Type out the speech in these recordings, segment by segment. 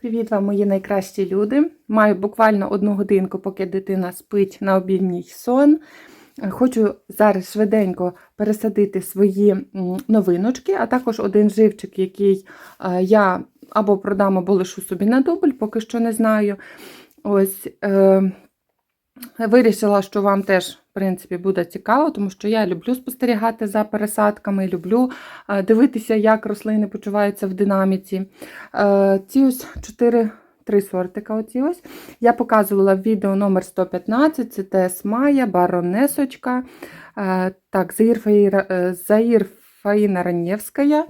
Привіт вам, мої найкращі люди. Маю буквально одну годинку, поки дитина спить на обідній сон. Хочу зараз швиденько пересадити свої новиночки, а також один живчик, який е, я або продам, або лишу собі на дубль, поки що не знаю. Ось е, вирішила, що вам теж, в принципі, буде цікаво, тому що я люблю спостерігати за пересадками, люблю е, дивитися, як рослини почуваються в динаміці. Е, ці ось чотири. Три сортика оці ось. Я показувала відео номер 115, це ТС Майя, Баронесочка, е, так, Заїр, Фаїна Ранєвська.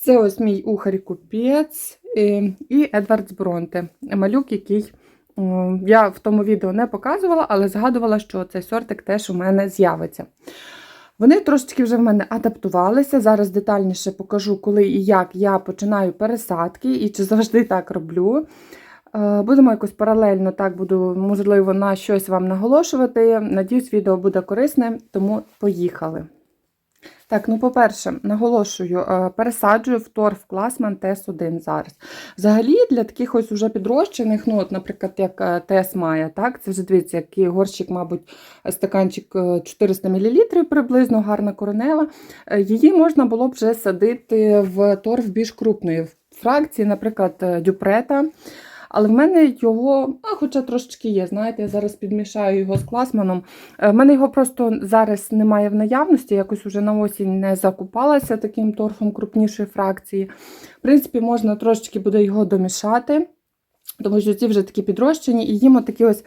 Це ось мій ухарь купець е, і Едвардс Бронте. Малюк, який я в тому відео не показувала, але згадувала, що цей сортик теж у мене з'явиться. Вони трошечки вже в мене адаптувалися. Зараз детальніше покажу, коли і як я починаю пересадки і чи завжди так роблю. Е, Будемо якось паралельно так буду, можливо, на щось вам наголошувати. Надіюсь, відео буде корисне, тому поїхали. Так, ну, по-перше, наголошую, е, пересаджую в торф Класман ТС1 зараз. Взагалі, для таких ось уже підрощених, ну, от, наприклад, як е, ТС має, так, це вже дивіться, який горщик, мабуть, стаканчик е, 400 мл приблизно, гарна коренева. Е, Її можна було б вже садити в торф більш крупної фракції, наприклад, е, дюпрета. Але в мене його, а хоча трошечки є, знаєте, я зараз підмішаю його з класманом. Е, В мене його просто зараз немає в наявності, якось уже на осінь не закупалася таким торфом крупнішої фракції. В принципі, можна трошечки буде його домішати. Тому що ці вже такі підрощені, і їм такий ось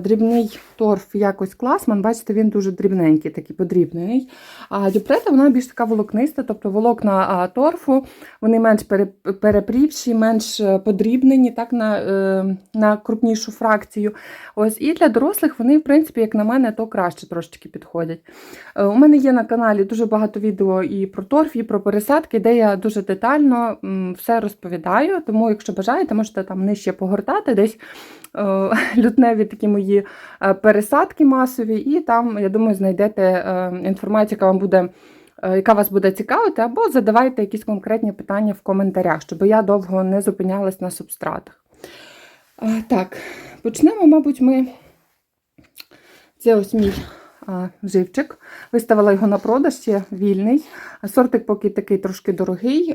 дрібний торф, якось класман. Бачите, він дуже дрібненький, такий подрібнений. А дюпрета вона більш така волокниста, тобто волокна торфу, вони менш пере- перепрівші, менш е, подрібнені так, на, е, на крупнішу фракцію. Ось, І для дорослих вони, в принципі, як на мене, то краще трошечки підходять. Е, У мене є на каналі дуже багато відео і про торф, і про пересадки, де я дуже детально все розповідаю. Тому, якщо бажаєте, можете там нижче погортати десь е, лютневі такі мої е, пересадки масові, і там, я думаю, знайдете е, інформацію, яка вам буде. Яка вас буде цікавити, або задавайте якісь конкретні питання в коментарях, щоб я довго не зупинялась на субстратах. Так, почнемо, мабуть, ми. Це ось мій живчик. Виставила його на продаж, ще вільний. Сортик поки такий трошки дорогий,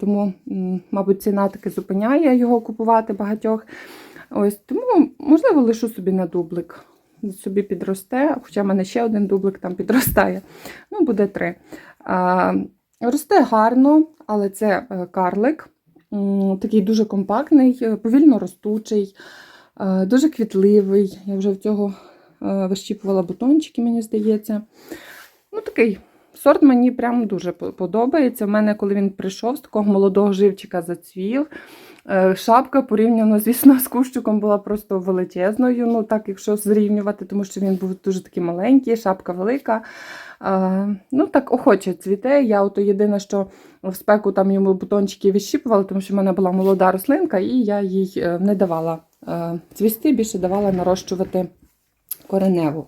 тому, мабуть, ціна таки зупиняє його купувати багатьох. Ось, тому, можливо, лишу собі на дублик. Собі підросте, хоча в мене ще один дублик там підростає. Ну, буде три. Росте гарно, але це е, карлик. Такий дуже компактний, повільно ростучий, е, дуже квітливий. Я вже в цього вищіпувала бутончики, мені здається. Ну, такий сорт мені прям дуже подобається. У мене, коли він прийшов з такого молодого живчика зацвів. Е, Шапка порівняно, звісно, з кущиком була просто величезною. Ну, так, якщо зрівнювати, тому що він був дуже такий маленький, шапка велика. Е, Ну, так охоче цвіте. Я ото єдине, що в спеку там йому бутончики відщіпувала, тому що в мене була молода рослинка, і я їй е, не давала е, цвісти, більше давала нарощувати кореневу.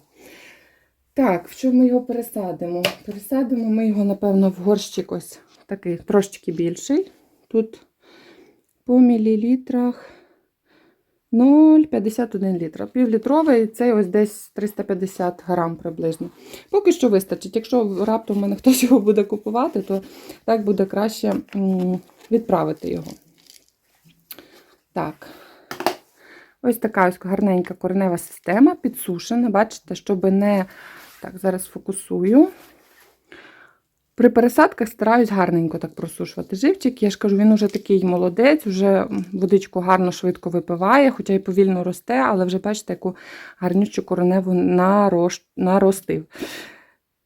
Так, в чому ми його пересадимо? Пересадимо ми його, напевно, в горщик ось такий трошечки більший. Тут по мілілітрах 0,51 літра. Півлітровий, цей ось десь 350 грам приблизно. Поки що вистачить. Якщо раптом в мене хтось його буде купувати, то так буде краще відправити його. Так. Ось така ось гарненька коренева система, підсушена. Бачите, щоб не. Так, зараз фокусую. При пересадках стараюсь гарненько так просушувати живчик. Я ж кажу, він уже такий молодець, вже водичку гарно швидко випиває, хоча й повільно росте, але вже бачите, яку гарнючу кореневу наростив.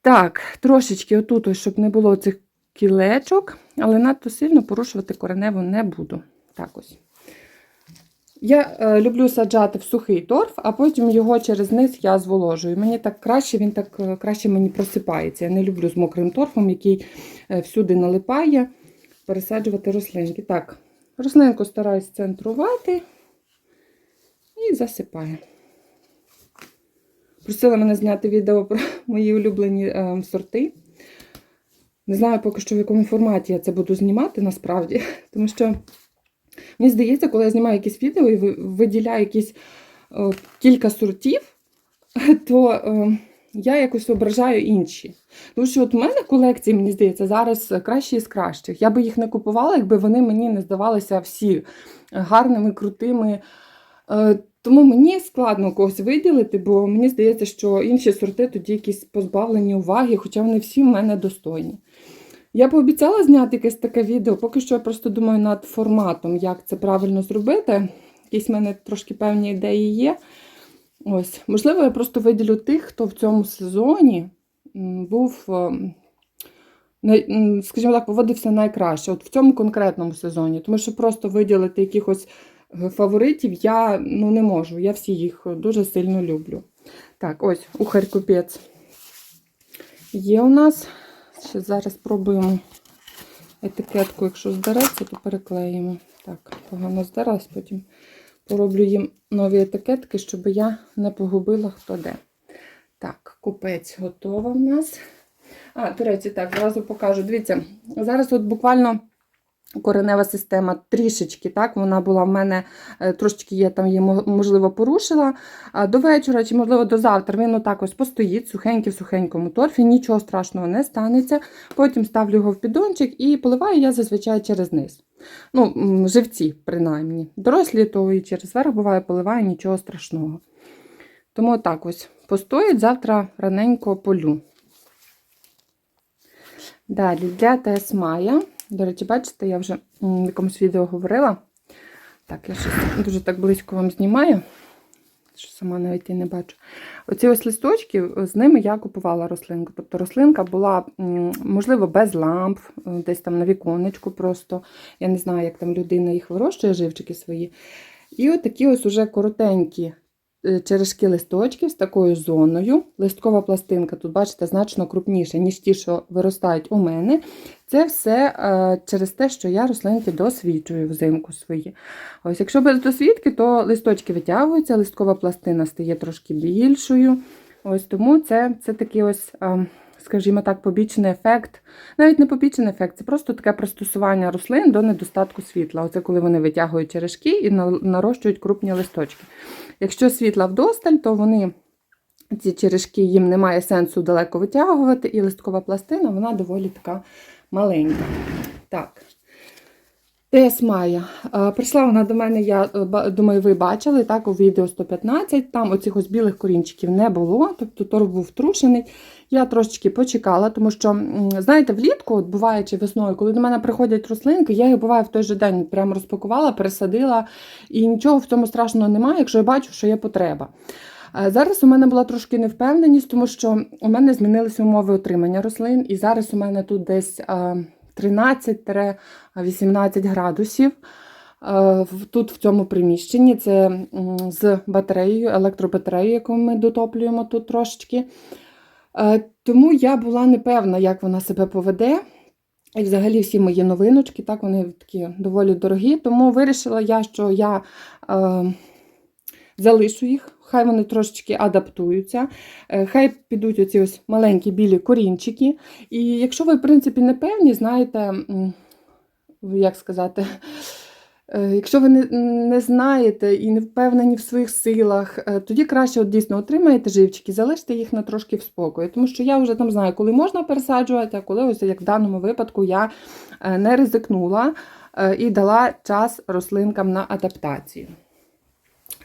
Так, трошечки отут, ось, щоб не було цих кілечок, але надто сильно порушувати кореневу не буду. Так ось. Я е, люблю саджати в сухий торф, а потім його через низ я зволожую. Мені так краще, він так е, краще мені просипається. Я не люблю з мокрим торфом, який е, всюди налипає, пересаджувати рослинки. Так, рослинку стараюсь центрувати і засипаю. Просила мене зняти відео про мої улюблені е, сорти. Не знаю поки що, в якому форматі я це буду знімати насправді, тому що Мені здається, коли я знімаю якісь відео і виділяю якісь е, кілька сортів, то е, я якось ображаю інші. Тому що от у мене колекції, мені здається, зараз кращі з кращих. Я би їх не купувала, якби вони мені не здавалися всі гарними, крутими. Е, Тому мені складно когось виділити, бо мені здається, що інші сорти тоді якісь позбавлені уваги, хоча вони всі в мене достойні. Я пообіцяла зняти якесь таке відео, поки що я просто думаю над форматом, як це правильно зробити. Якісь в мене трошки певні ідеї є. Ось, можливо, я просто виділю тих, хто в цьому сезоні був, м, скажімо так, поводився найкраще, от в цьому конкретному сезоні. Тому що просто виділити якихось е, фаворитів я ну, не можу. Я всі їх дуже сильно люблю. Так, ось ухарь купець є у нас. Ще зараз спробуємо етикетку, якщо здереться, то переклеїмо. Так, погано здарась, потім пороблю їм нові етикетки, щоб я не погубила хто де. Так, купець готова в нас. А, до речі, так, зразу покажу. Дивіться, зараз от буквально коренева система трішечки, так, вона була в мене е, трошечки є там її, можливо, порушила. До вечора чи, можливо, до завтра він отак ось постоїть сухенький в сухенькому торфі, нічого страшного не станеться. Потім ставлю його в піддончик і поливаю я зазвичай через низ. Ну, живці, принаймні. Дорослі, то і через верх буває, поливаю, нічого страшного. Тому так ось постоїть, завтра раненько полю. Далі для ТС Мая. До речі, бачите, я вже в якомусь відео говорила. Так, я щось дуже так близько вам знімаю, що сама навіть і не бачу. Оці ось листочки, з ними я купувала рослинку. Тобто рослинка була, можливо, без ламп, е, десь там на віконечку просто. Я не знаю, як там людина їх вирощує, живчики свої. І от такі ось уже коротенькі е, черешки листочків з такою зоною. Листкова пластинка, тут, бачите, значно крупніша, ніж ті, що виростають у мене. Це все е, через те, що я рослинки досвідчую взимку свої. Ось, якщо без досвідки, то листочки витягуються, листкова пластина стає трошки більшою. Ось тому це, це такий ось, е, скажімо так, побічний ефект. Навіть не побічний ефект, це просто таке пристосування рослин до недостатку світла. Оце коли вони витягують черешки і нарощують крупні листочки. Якщо світла вдосталь, то вони. Ці черешки їм немає сенсу далеко витягувати, і листкова пластина вона доволі така маленька. Так. Тес Майя. Прийшла вона до мене, я е, думаю, ви бачили так, у відео 115. Там оцих ось білих корінчиків не було, тобто торф був трушений. Я трошечки почекала, тому що, знаєте, влітку, от буває чи весною, коли до мене приходять рослинки, я їх буває в той же день прямо розпакувала, пересадила, і нічого в цьому страшного немає, якщо я бачу, що є потреба. Зараз у мене була трошки невпевненість, тому що у мене змінилися умови отримання рослин, і зараз у мене тут десь 13-18 градусів. е, Тут в цьому приміщенні це з батареєю, електробатареєю, яку ми дотоплюємо тут трошечки. Е, Тому я була непевна, як вона себе поведе. І взагалі всі мої новиночки, так, вони такі доволі дорогі. Тому вирішила я, що я е, залишу їх, хай вони трошечки адаптуються, е, хай підуть оці ось маленькі білі корінчики. І якщо ви, в принципі, не певні, знаєте, як сказати, е, якщо ви не, не знаєте і не впевнені в своїх силах, е, тоді краще от дійсно отримаєте живчики, залиште їх на трошки в спокої. Тому що я вже там знаю, коли можна пересаджувати, а коли, ось як в даному випадку, я не ризикнула і дала час рослинкам на адаптацію.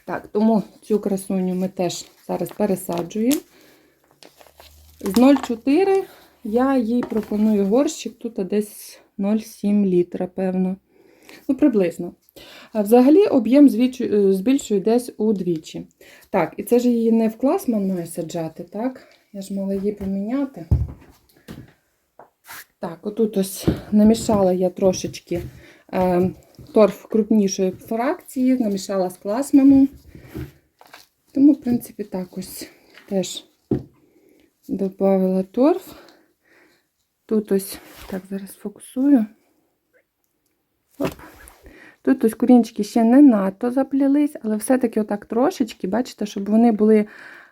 Так, тому цю красуню ми теж зараз пересаджуємо. З 0,4 я їй пропоную горщик, тут десь 0,7 літра, певно. Ну, приблизно. А взагалі об'єм е, збільшую десь удвічі. Так, і це ж її не в класман маю саджати, так? Я ж мала її поміняти. Так, отут ось намішала я трошечки е, торф крупнішої фракції, намішала з класманом. Тому, в принципі, так ось теж додавила торф. Тут ось, так, зараз фокусую. Оп. Тут ось корінчики ще не надто заплілись, але все-таки отак трошечки, бачите, щоб вони були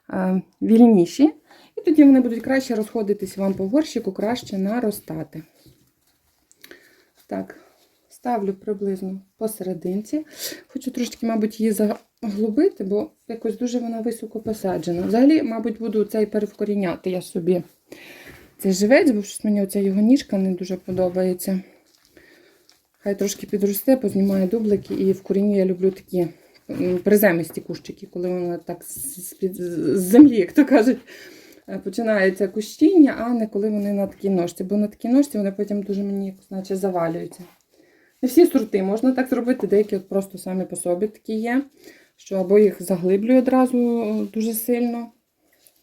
е, вільніші. І тоді вони будуть краще розходитись вам по горщику, краще наростати. Так, ставлю приблизно посерединці. Хочу трошки, мабуть, її заглубити, бо якось дуже вона високо посаджена. Взагалі, мабуть, буду цей перевкоріняти я собі цей живець, бо щось мені оця його ніжка не дуже подобається. Хай трошки підросте, познімає дублики, і в корінні я люблю такі приземисті кущики, коли воно так з- землі, як то кажуть, е, починається кущіння, а не коли вони на такій ножці. Бо на такій ножці вони потім дуже мені наче завалюються. Не всі сорти можна так зробити, деякі от просто самі по собі такі є, що або їх заглиблюю одразу е, дуже сильно.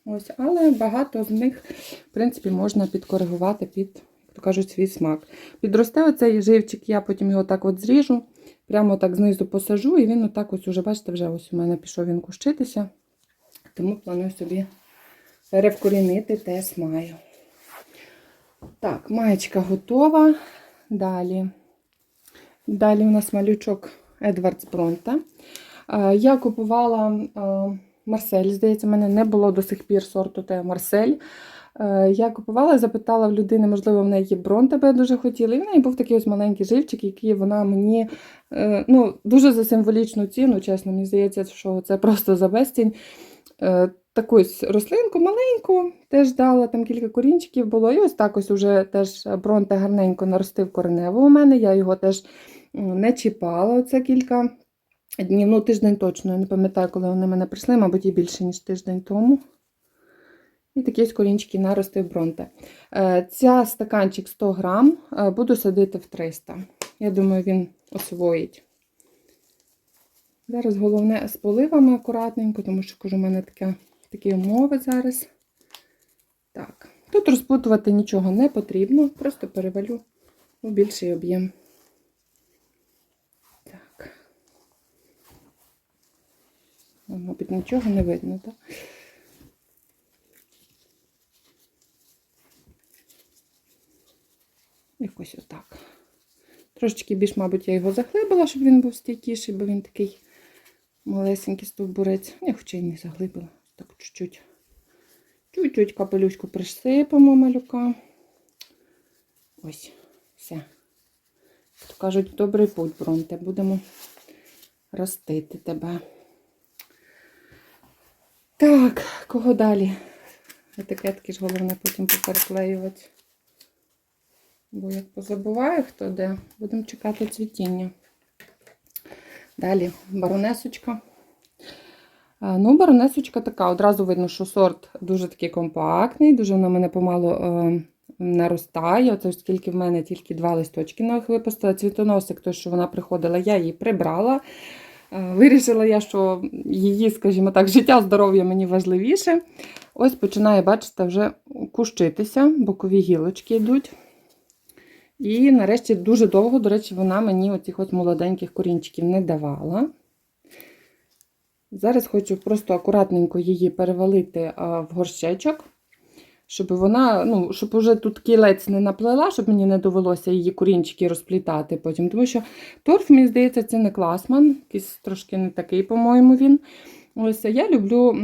Ось, але багато з них, в принципі, можна підкоригувати під, як то кажуть, свій смак. Підросте оцей живчик, я потім його так от зріжу, прямо так знизу посажу, і він отак ось уже, бачите, вже ось у мене пішов він кущитися. Тому планую собі перевкорінити тес маю. Так, маєчка готова. Далі. Далі у нас малючок Едвардс Бронта. Е, Я купувала е, Марсель, здається, в мене не було до сих пір сорту те Марсель. Е, Я купувала, запитала в людини, можливо, в неї є бронта, бо я дуже хотіла. І в неї був такий ось маленький живчик, який вона мені ну, дуже за символічну ціну, чесно, мені здається, що це просто за безцінь. Таку рослинку маленьку, теж дала, там кілька корінчиків було. І ось так ось уже теж бронта гарненько наростив коренево у мене. Я його теж не чіпала оце кілька днів, ну тиждень точно. Я не пам'ятаю, коли вони мене прийшли, мабуть, і більше, ніж тиждень тому. І такі ось корінчики наростив бронте. Е, Ця стаканчик 100 грам, е, буду садити в 300. Я думаю, він освоїть. Зараз головне з поливами акуратненько, тому що кажу, у мене таке, такі умови зараз. Так. Тут розпутувати нічого не потрібно, просто перевалю у більший об'єм. Так. Ну, Мабуть, нічого не видно, так? Якось отак. Трошечки більш, мабуть, я його заглибила, щоб він був стійкіший, бо він такий малесенький стовбурець. Я хоча й не заглибила. Так чуть-чуть. Капелюшку присипемо малюка. Ось, все. То кажуть, добрий путь, Бронте. Будемо ростити тебе. Так, кого далі? Етикетки ж головне потім попереклеювати. Бо як позабуваю, хто де, будемо чекати цвітіння. Далі баронесочка. Ну, баронесочка така, одразу видно, що сорт дуже такий компактний, дуже вона мене помало е, наростає. Оце ж скільки в мене тільки два листочки нових випустила. Цвітоносик, той, що вона приходила, я її прибрала. Е, Вирішила я, що її, скажімо так, життя, здоров'я мені важливіше. Ось починає, бачите, вже кущитися, бокові гілочки йдуть. І нарешті дуже довго, до речі, вона мені оцих ось молоденьких корінчиків не давала. Зараз хочу просто акуратненько її перевалити в горщечок, щоб вона, ну, щоб уже тут кілець не наплела, щоб мені не довелося її корінчики розплітати потім. Тому що торф, мені здається, це не класман, якийсь трошки не такий, по-моєму, він. Ось я люблю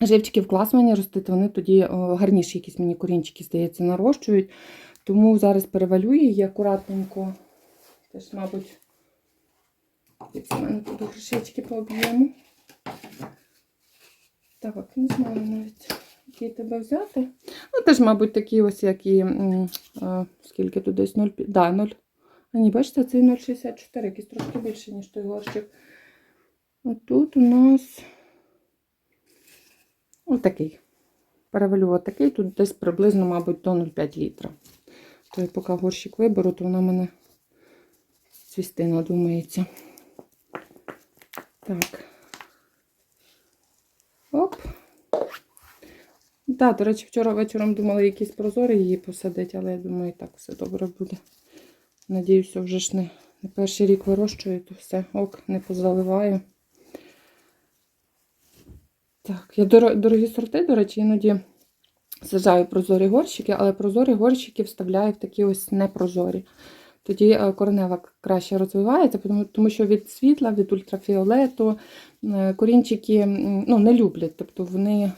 живчики в класмані ростити, вони тоді гарніші якісь мені корінчики, здається, нарощують. Тому зараз перевалю її акуратненько. Теж, мабуть, в мене тут грошечки по об'єму. Так, не знаю навіть, який тебе взяти. Ну, теж, мабуть, такі ось, як і. м, а, скільки тут десь 0,5. Да, 0. А ні, бачите, цей 0,64, якийсь трошки більше, ніж той горщик. Отут у нас отакий. Перевалю отакий, тут десь приблизно, мабуть, до 0,5 літра. То я поки горщик виберу, то вона мене цвісти надумається. Так. Оп. Так, до речі, вчора вечором думала якісь прозорі її посадити, але я думаю, і так все добре буде. Надіюся, вже ж не, не перший рік вирощую, то все, ок, не позаливаю. Так, я доро- дорогі сорти, до речі, іноді сажаю прозорі горщики, але прозорі горщики вставляю в такі ось непрозорі. Тоді е, коренева краще розвивається, тому- тому що від світла, від ультрафіолету е, корінчики ну, не люблять, тобто вони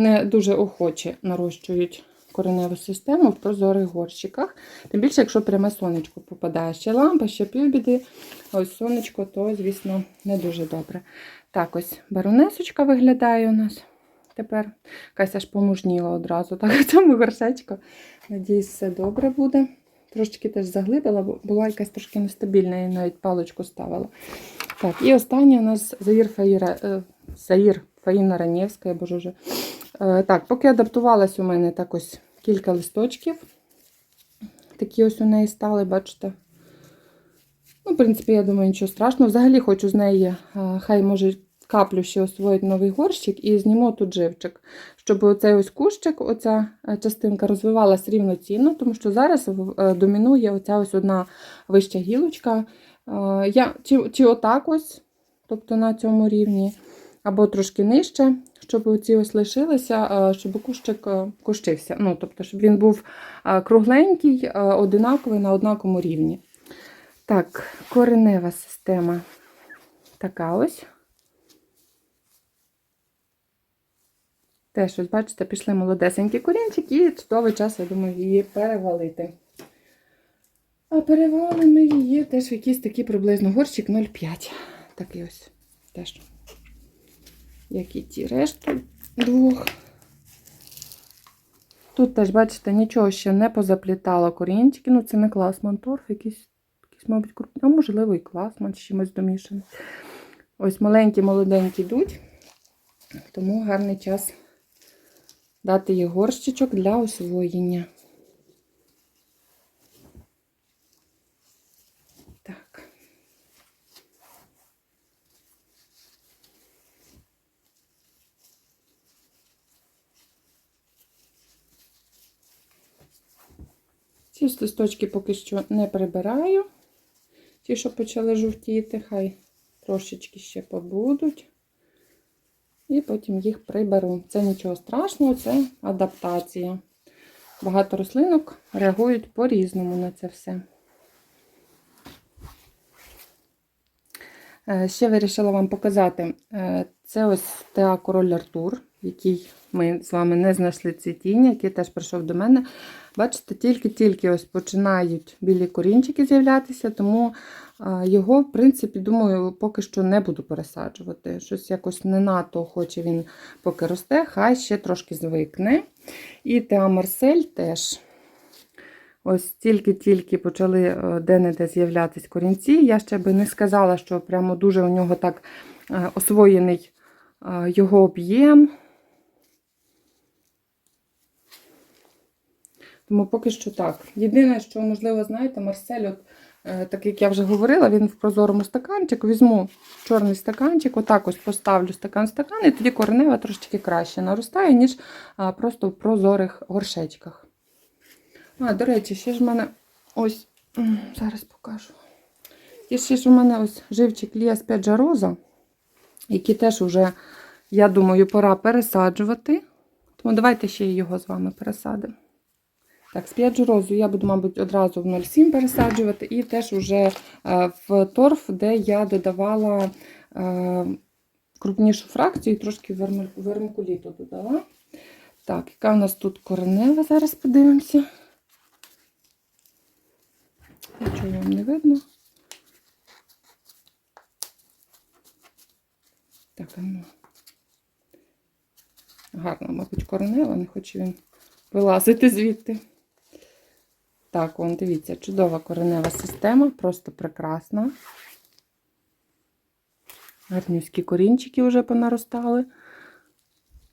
не дуже охоче нарощують кореневу систему в прозорих горщиках. Тим більше, якщо пряме сонечко попадає. Ще лампа, ще півбіди. Ось сонечко, то, звісно, не дуже добре. Так, ось баронесочка виглядає у нас тепер. Якась аж помужніла одразу. Так, в цьому горшечку. Надіюсь, все добре буде. Трошечки теж заглибила, бо була якась трошки нестабільна, я навіть паличку ставила. Так, і останнє у нас Заїр Фаїра, е, Заїр Фаїна Ранєвська, я боже вже. Е, так, поки адаптувалась у мене так ось кілька листочків. Такі ось у неї стали, бачите. Ну, в принципі, я думаю, нічого страшного. Взагалі хочу з неї, е, хай може каплю ще освоїть новий горщик і зніму тут живчик, щоб оцей ось кущик, оця е, частинка розвивалась рівноцінно, тому що зараз домінує оця ось одна вища гілочка. Я, чи, чи отак ось, тобто на цьому рівні, або трошки нижче, щоб оці ось лишилися, е, щоб кущик е, кущився. Ну, тобто, щоб він був е, кругленький, одинаковий на однаковому рівні. Так, коренева система така ось. Теж, ось, бачите, пішли молодесенькі корінчики і чудовий час, я думаю, її перевалити. А перевалимо її теж в якийсь такий приблизно горщик 0,5. Такий ось теж. Як і ті решту двох. Тут теж, бачите, нічого ще не позаплітало корінчики. Ну, це не класман торф, якийсь, якийсь мабуть, крупний, а можливо, і класман з чимось домішаний. Ось маленькі, молоденькі йдуть, тому гарний час дати їй горщичок для освоєння. Так. Ці листочки поки що не прибираю. Ті, що почали жовтіти, хай трошечки ще побудуть. І потім їх приберу. Це нічого страшного, це адаптація. Багато рослинок реагують по-різному на це все. Е, Ще вирішила вам показати. е, Це ось Теа Король Артур, який ми з вами не знайшли цвітіння, який теж прийшов до мене. Бачите, тільки-тільки ось починають білі корінчики з'являтися, тому його, в принципі, думаю, поки що не буду пересаджувати. Щось якось не надто хоче він поки росте, хай ще трошки звикне. І Теа Марсель теж. Ось тільки-тільки почали е, де-не-де з'являтися корінці. Я ще би не сказала, що прямо дуже у нього так е, освоєний е, його об'єм. Тому поки що так. Єдине, що, можливо, знаєте, Марсель, от, е, так як я вже говорила, він в прозорому стаканчику. Візьму чорний стаканчик, отак ось поставлю стакан в стакан, і тоді коренева трошечки краще наростає, ніж просто в прозорих горшечках. А, до речі, ще ж в мене ось, зараз покажу. І ще ж у мене ось живчик Лія Спеджа Роза, який теж вже, я думаю, пора пересаджувати. Тому давайте ще його з вами пересадимо. Так, сп'яджу розу я буду, мабуть, одразу в 0,7 пересаджувати, і теж вже е, в торф, де я додавала е, крупнішу фракцію і трошки вермикуліту додала. Так, яка у нас тут коренева, зараз подивимося. Нічого вам не видно. Так, ну. Гарно, мабуть, коренева, не хоче він вилазити звідти. Так, вон, дивіться, чудова коренева система, просто прекрасна. Гарнюські корінчики вже понаростали.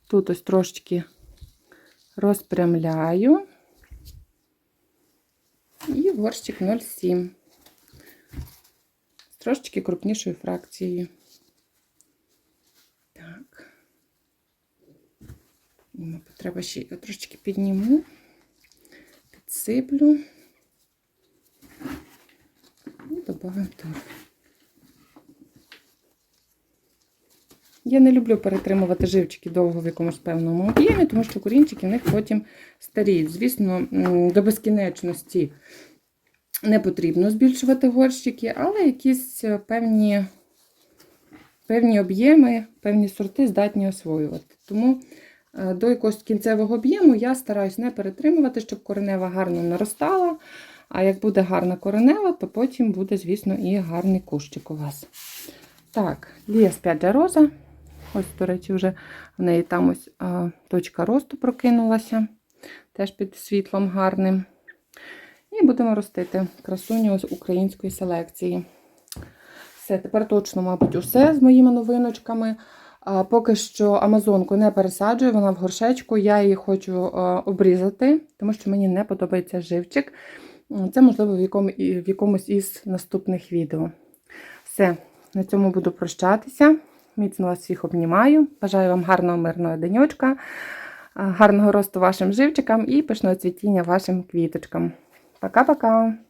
Тут ось трошечки розпрямляю. І горщик 0,7. З трошечки крупнішою фракцією. Так. Треба ще я трошечки підніму, підсиплю і додамо торф. Я не люблю перетримувати живчики довго в якомусь певному об'ємі, тому що корінчики в них потім старіють. Звісно, до безкінечності не потрібно збільшувати горщики, але якісь е, певні, певні об'єми, певні сорти здатні освоювати. Тому до якогось кінцевого об'єму я стараюсь не перетримувати, щоб коренева гарно наростала. А як буде гарна коренева, то потім буде, звісно, і гарний кущик у вас. Так, Лія сп'ядя роза. Ось, до речі, вже в неї там ось а, точка росту прокинулася, теж під світлом гарним. І будемо ростити красуню з української селекції. Все, тепер точно, мабуть, усе з моїми новиночками. Поки що Амазонку не пересаджую, вона в горшечку. Я її хочу обрізати, тому що мені не подобається живчик. Це, можливо, в якомусь із наступних відео. Все, на цьому буду прощатися. Міцно вас всіх обнімаю. Бажаю вам гарного мирного денечка, гарного росту вашим живчикам і пишного цвітіння вашим квіточкам. Пока-пока!